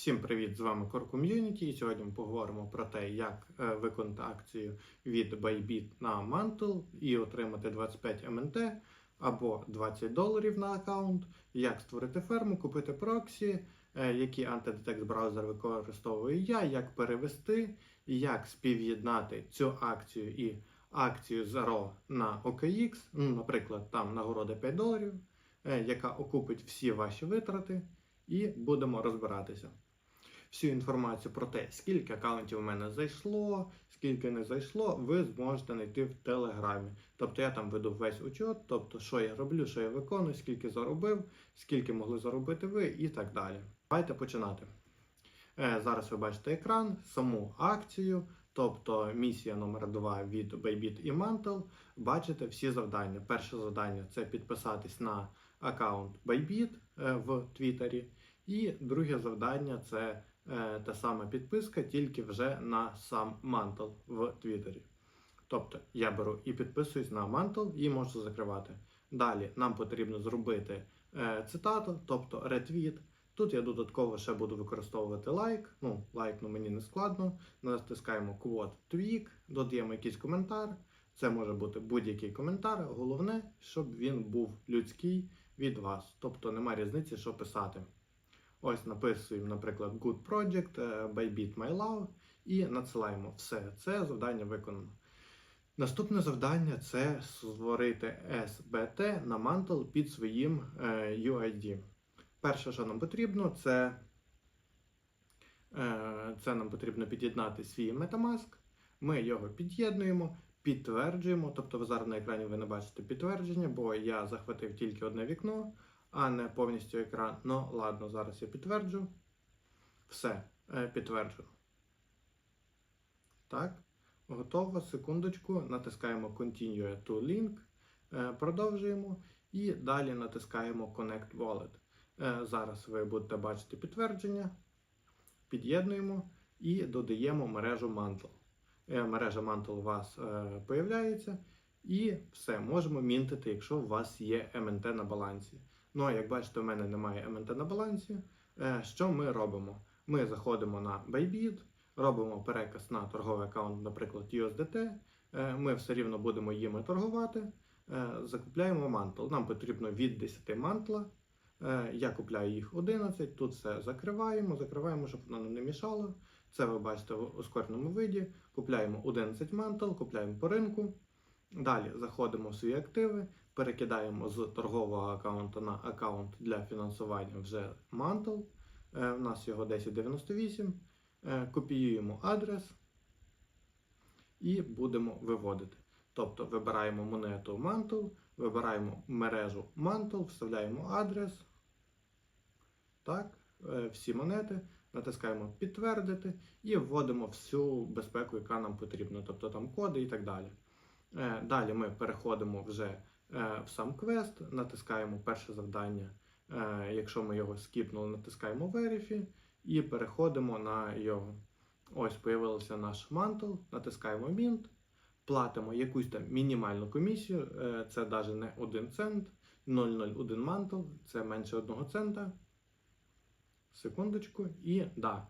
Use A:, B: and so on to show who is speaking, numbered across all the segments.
A: Всім привіт! З вами Core Community і сьогодні ми поговоримо про те, як е, виконати акцію від Bybit на Mantle і отримати 25 МНТ або 20 доларів на аккаунт, як створити ферму, купити проксі, е, які антидетекст браузер використовую я, як перевести, як спів'єднати цю акцію і акцію Zero на OKX, ну, наприклад, там нагорода 5 доларів, е, яка окупить всі ваші витрати і будемо розбиратися. Всю інформацію про те, скільки аккаунтів у мене зайшло, скільки не зайшло, ви зможете знайти в Телеграмі. Тобто я там веду весь учет, тобто що я роблю, що я виконую, скільки заробив, скільки могли заробити ви і так далі. Давайте починати. Е, Зараз ви бачите екран, саму акцію, тобто місія номер 2 від Bybit і Mantle. Бачите всі завдання. Перше завдання це підписатись на аккаунт Bybit е, в Твіттері. І друге завдання це та сама підписка, тільки вже на сам Mantle в Твіттері. Тобто я беру і підписуюсь на Mantle і можу закривати. Далі нам потрібно зробити е, цитату, тобто ретвіт. Тут я додатково ще буду використовувати лайк. Ну, лайк ну, мені не складно. Натискаємо quote tweak, додаємо якийсь коментар. Це може бути будь-який коментар. Головне, щоб він був людський від вас. Тобто немає різниці, що писати. Ось написуємо, наприклад, Good Project, е, Bybit My Love і надсилаємо все. Це завдання виконано. Наступне завдання це створити SBT на Mantle під своїм е, UID. Перше, що нам потрібно, це, е, це нам потрібно під'єднати свій Metamask. Ми його під'єднуємо, підтверджуємо. Тобто ви зараз на екрані ви не бачите підтвердження, бо я захватив тільки одне вікно, а не повністю екран. Ну, ладно, зараз я підтверджу. Все, е, підтверджено. Так, готово. Секундочку. Натискаємо Continue to Link. е, Продовжуємо. І далі натискаємо Connect Wallet. Е, Зараз ви будете бачити підтвердження. Під'єднуємо і додаємо мережу Mantle. Мережа Mantle у вас появляється. І все, можемо мінтити, якщо у вас є МНТ на балансі. Ну, а як бачите, у мене немає МНТ на балансі. Е, Що ми робимо? Ми заходимо на Bybit, робимо переказ на торговий аккаунт, наприклад, USDT. Е, Ми все рівно будемо їми торгувати. Е, Закупляємо мантл. Нам потрібно від 10 мантла. Я купляю їх 11. Тут все закриваємо, закриваємо, щоб воно нам не мішало. Це ви бачите в ускореному виді. Купляємо 11 мантл, купляємо по ринку. Далі заходимо в свої активи, перекидаємо з торгового аккаунту на аккаунт для фінансування вже Mantle. Е, У нас його 1098. Е, Копіюємо адрес і будемо виводити. Тобто вибираємо монету Mantle, вибираємо мережу Mantle, вставляємо адрес. Так, е, всі монети, натискаємо підтвердити і вводимо всю безпеку, яка нам потрібна, тобто там коди і так далі. Е, Далі ми переходимо вже е, в сам квест, натискаємо перше завдання. Е, Якщо ми його скіпнули, натискаємо Verify і переходимо на його. Ось появився наш мантл, натискаємо Mint, платимо якусь там мінімальну комісію, це навіть не 1 цент, 0,01 мантл, це менше 1 цента. Секундочку, і да,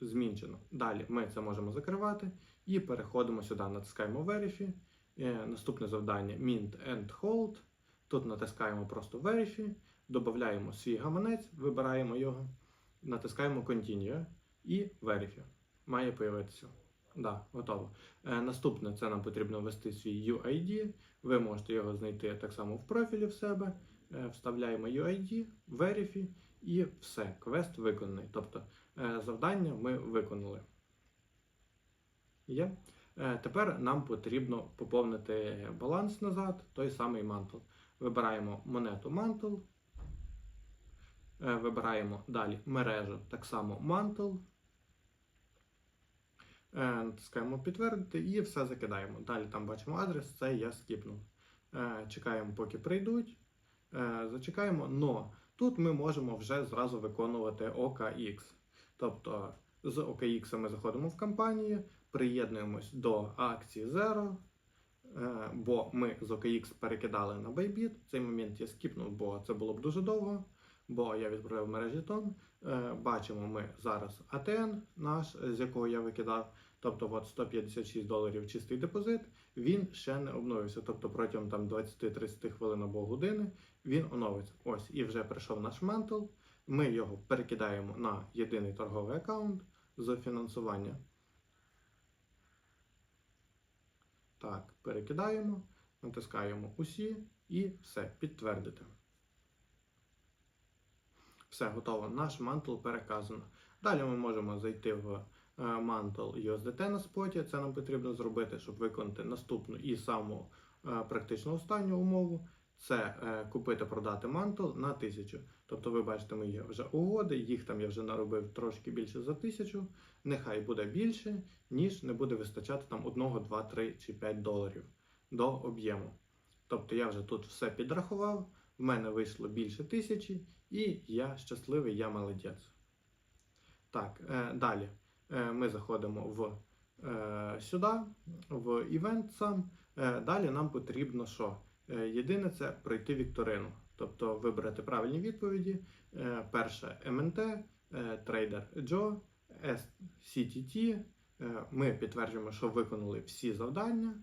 A: змінчено. Далі ми це можемо закривати і переходимо сюди, натискаємо Verify. Е, Наступне завдання Mint and Hold. Тут натискаємо просто Verify, додаємо свій гаманець, вибираємо його, натискаємо Continue і Verify. Має появитися. Да, готово. Е, наступне це нам потрібно ввести свій UID. Ви можете його знайти так само в профілі в себе. Е, вставляємо UID, Verify і все. Квест виконаний. Тобто завдання ми виконали. Є. Е, Тепер нам потрібно поповнити баланс назад, той самий мантл. Вибираємо монету мантл. Е, Вибираємо далі мережу, так само мантл. Е, Натискаємо підтвердити і все закидаємо. Dалі там бачимо адрес, це я скіпнув. Чекаємо, поки прийдуть. Зачекаємо, но тут ми можемо вже зразу виконувати OKX. Тобто з OKX ми заходимо в компанію, приєднуємось до акції Zero, е, бо ми з OKX перекидали на Bybit. Цей момент я скіпнув, бо це було б дуже довго, бо я відправив мережі тон. Е, Бачимо ми зараз ATN наш, з якого я викидав. Тобто от 156 доларів чистий депозит, він ще не обновився. Тобто протягом там 20-30 хвилин або години він оновиться. Ось і вже прийшов наш ментал. Ми його перекидаємо на єдиний торговий аккаунт з фінансування. Так, перекидаємо, натискаємо усі і все, підтвердити. Все готово. Наш мантл переказано. Далі ми можемо зайти в е, мантл USDT на споті. Це нам потрібно зробити, щоб виконати наступну і саму е, практично останню умову. Це е, купити, продати мантл на 1000. Тобто, ви бачите, мої вже угоди, їх там я вже наробив трошки більше за 1000. Нехай буде більше, ніж не буде вистачати там 1, 2, 3 чи 5 доларів до об'єму. Тобто я вже тут все підрахував, в мене вийшло більше тисячі, і я щасливий, я молодець. Так, е, далі е, ми заходимо в, е, сюди, в івент сам. Е, далі нам потрібно що? Е, єдине це пройти вікторину, тобто вибрати правильні відповіді. Е, перше МНТ, е, трейдер Джо, SCTT. Ми підтверджуємо, що виконали всі завдання.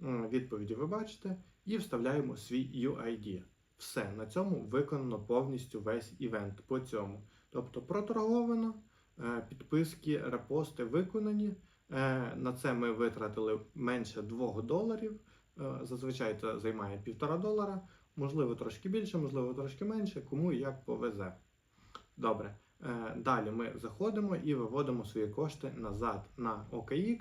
A: Відповіді ви бачите, і вставляємо свій UID. Все, на цьому виконано повністю весь івент по цьому. Тобто проторговано, підписки, репости виконані. На це ми витратили менше 2 доларів. Е, Зазвичай це займає 1,5 долара, можливо, трошки більше, можливо, трошки менше, кому і як повезе. Добре. Е, Далі ми заходимо і виводимо свої кошти назад на OKX,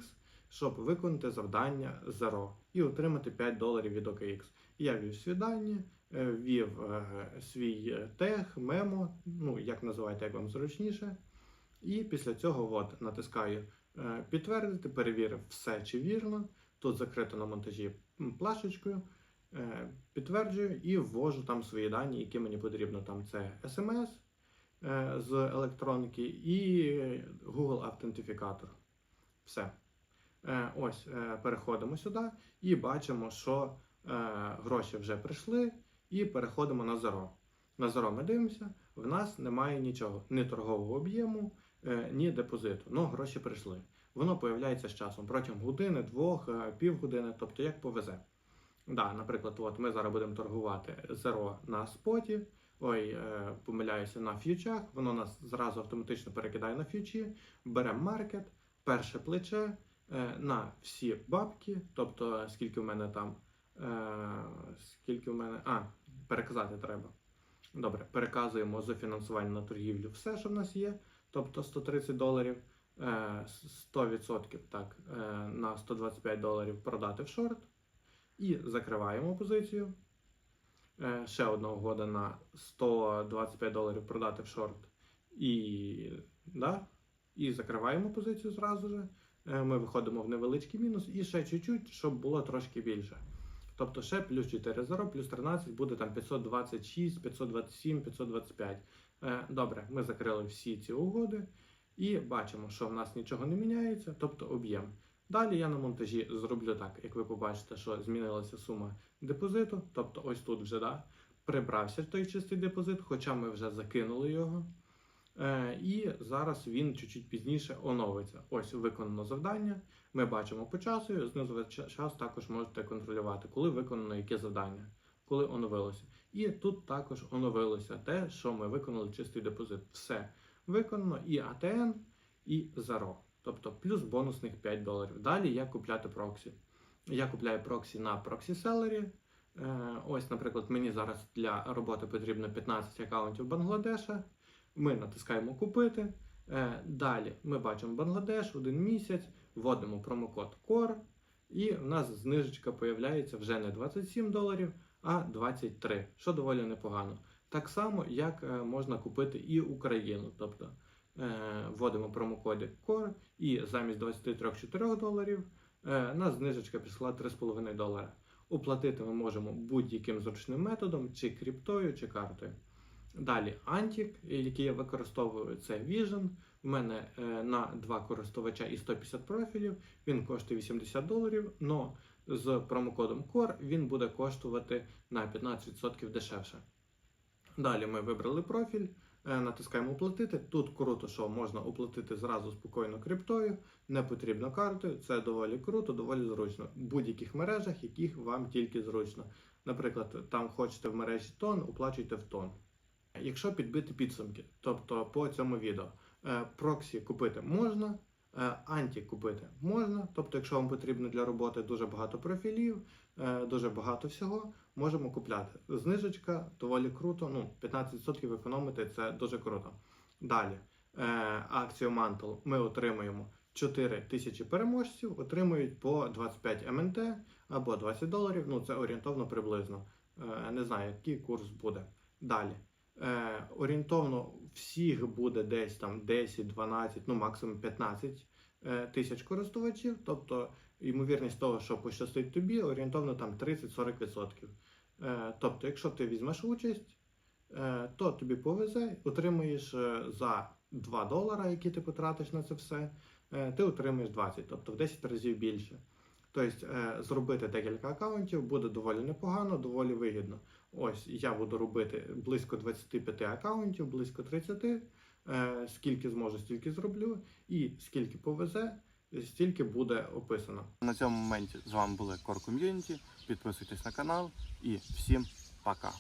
A: щоб виконати завдання Zero і отримати 5 доларів від OKX. Я ввів свої дані, е, ввів свій тег, мемо, ну як називаєте, як вам зручніше. І після цього от, натискаю підтвердити, перевірив все чи вірно. Тут закрито на монтажі плашечкою. Е, Підтверджую і ввожу там свої дані, які мені потрібно. Там це SMS е, з електронки і Google Автентифікатор. Все. Е, Ось переходимо сюди і бачимо, що гроші вже прийшли, і переходимо на Zero. На Zero ми дивимося, в нас немає нічого, ні торгового об'єму, ні депозиту. Ну, гроші прийшли. Воно появляється з часом протягом години, двох, е, півгодини, тобто як повезе. Да, наприклад, от ми зараз будемо торгувати Zero на споті. Ой, е, помиляюся на ф'ючах, воно нас зразу автоматично перекидає на ф'ючі, беремо маркет, перше плече е, на всі бабки, тобто е, скільки в мене там, е, скільки в мене. А, переказати треба. Добре, переказуємо за фінансування на торгівлю все, що в нас є, тобто 130 доларів, е, 100% так, е, на 125 доларів продати в шорт. І закриваємо позицію. Е, Ще одна угода на 125 доларів продати в шорт. І, да, і закриваємо позицію зразу же. Е, Ми виходимо в невеличкий мінус і ще чуть-чуть, щоб було трошки більше. Тобто ще плюс 4 0, плюс 13 буде там 526, 527, 525. Е, Добре, ми закрили всі ці угоди і бачимо, що в нас нічого не міняється, тобто об'єм. Далі я на монтажі зроблю так, як ви побачите, що змінилася сума депозиту, тобто ось тут вже да, прибрався той чистий депозит, хоча ми вже закинули його. Е, і зараз він чуть-чуть пізніше оновиться. Ось виконано завдання. Ми бачимо по часу, знизу час також можете контролювати, коли виконано яке завдання, коли оновилося. І тут також оновилося те, що ми виконали чистий депозит. Все виконано і ATN, і ZARO. Тобто плюс бонусних 5 доларів. Далі як купляти проксі. Я купляю проксі на проксі-селері. Е, Ось, наприклад, мені зараз для роботи потрібно 15 аккаунтів Бангладеша. Ми натискаємо купити. Е, Далі ми бачимо Бангладеш, один місяць, вводимо промокод CORE, і в нас знижечка появляється вже не 27 доларів, а 23, що доволі непогано. Так само, як е, можна купити і Україну. Тобто е, вводимо промокоди CORE і замість 23-4 доларів е, нас знижечка прийшла 3,5 долара. Оплатити ми можемо будь-яким зручним методом, чи криптою, чи картою. Далі Антік, який я використовую, це Vision. У мене на два користувача і 150 профілів. Він коштує 80 доларів, але з промокодом CORE він буде коштувати на 15% дешевше. Далі ми вибрали профіль, Е, Натискаємо оплатити. Тут круто, що можна оплатити зразу спокійно криптою, не потрібно картою. Це доволі круто, доволі зручно. В будь-яких мережах, яких вам тільки зручно. Наприклад, там хочете в мережі тон, оплачуйте в тон. Якщо підбити підсумки, тобто по цьому відео, е, проксі купити можна, анті купити можна. Тобто, якщо вам потрібно для роботи дуже багато профілів, е, дуже багато всього, можемо купляти. Знижечка доволі круто. Ну, 15% економити це дуже круто. Далі, е, акцію Mantle ми отримуємо 4 тисячі переможців, отримують по 25 МНТ або 20 доларів. Ну, це орієнтовно приблизно. Е, не знаю, який курс буде. Далі. Е, орієнтовно всіх буде десь там 10, 12, ну максимум 15 е, тисяч користувачів. Тобто, ймовірність того, що пощастить тобі, орієнтовно там 30-40%. Е, тобто, якщо ти візьмеш участь, е, то тобі повезе, отримуєш е, за 2 долара, які ти потратиш на це все, ти отримуєш 20, тобто в 10 разів більше. Тобто, е, зробити декілька аккаунтів буде доволі непогано, доволі вигідно. Ось я буду робити близько 25 аккаунтів, близько 30. Е, скільки зможу, стільки зроблю, і скільки повезе, стільки буде описано.
B: На цьому моменті з вами були Core Community. Підписуйтесь на канал і всім пока.